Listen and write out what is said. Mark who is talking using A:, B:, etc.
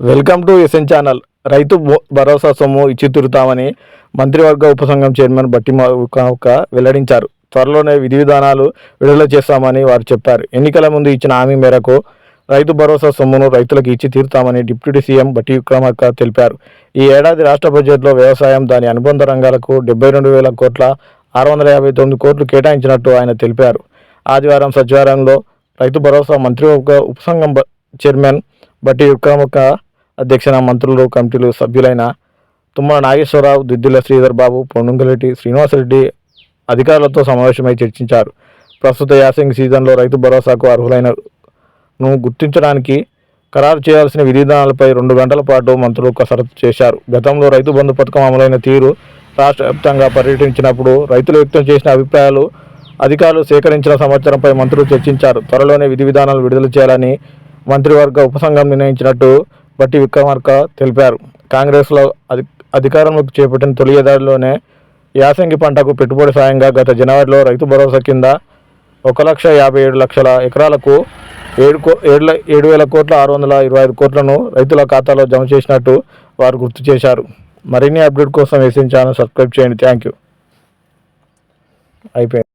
A: Welcome to SN channel. రైతు భో- భరోసా సొమ్ము ఇచ్చి తిరుగుతామని మంత్రివర్గ ఉపసంఘం చైర్మన్ బట్టి ఒక వెల్లడించారు. త్వరలోనే విధి విధానాలు విడుదల చేస్తామని వారు చెప్పారు. ఎన్నికల ముందు ఇచ్చిన హామీ మేరకు రైతు భరోసా సొమ్మును రైతులకు ఇచ్చి తీరుతామని డిప్యూటీ సీఎం బట్టి విక్రమార్క తెలిపారు. ఈ ఏడాది రాష్ట్ర బడ్జెట్లో వ్యవసాయం దాని అనుబంధ రంగాలకు డెబ్బై రెండు వేల కోట్ల ఆరు వందల యాభై తొమ్మిది కోట్లు కేటాయించినట్టు ఆయన తెలిపారు. ఆదివారం సచివాలయంలో రైతు భరోసా మంత్రివర్గ ఉపసంఘం బ- చైర్మన్ బట్టి విక్రమక అధ్యక్షన మంత్రులు కమిటీలు సభ్యులైన తుమ్మల నాగేశ్వరరావు దిద్దిల శ్రీధర్ బాబు పొన్నుంగలెట్టి శ్రీనివాసరెడ్డి అధికారులతో సమావేశమై చర్చించారు. ప్రస్తుత యాసింగ్ సీజన్లో రైతు భరోసాకు అర్హులైన ను గుర్తించడానికి ఖరారు చేయాల్సిన విధానాలపై రెండు గంటల పాటు మంత్రులు కసరత్తు చేశారు. గతంలో రైతు బంధు పథకం అమలైన తీరు రాష్ట్ర వ్యాప్తంగా పర్యటించినప్పుడు రైతులు వ్యక్తం చేసిన అభిప్రాయాలు అధికారులు సేకరించిన సమాచారంపై మంత్రులు చర్చించారు. త్వరలోనే విధి విధానాలు విడుదల చేయాలని మంత్రివర్గ ఉపసంఘం నిర్ణయించినట్టు బట్టి విక్రమార్క తెలిపారు. కాంగ్రెస్లో అధి అధికారంలోకి చేపట్టిన తొలి ఏడాదిలోనే యాసంగి పంటకు పెట్టుబడి సాయంగా గత జనవరిలో రైతు భరోసా కింద ఒక లక్ష యాభై ఏడు లక్షల ఎకరాలకు ఏడు కో ఏడు ఏడు వేల కోట్ల ఆరు వందల ఇరవై ఐదు కోట్లను రైతుల ఖాతాలో జమ చేసినట్టు వారు గుర్తు చేశారు. మరిన్ని అప్డేట్ కోసం వేసిన ఛానల్ సబ్స్క్రైబ్ చేయండి. Thank you. అయిపోయింది.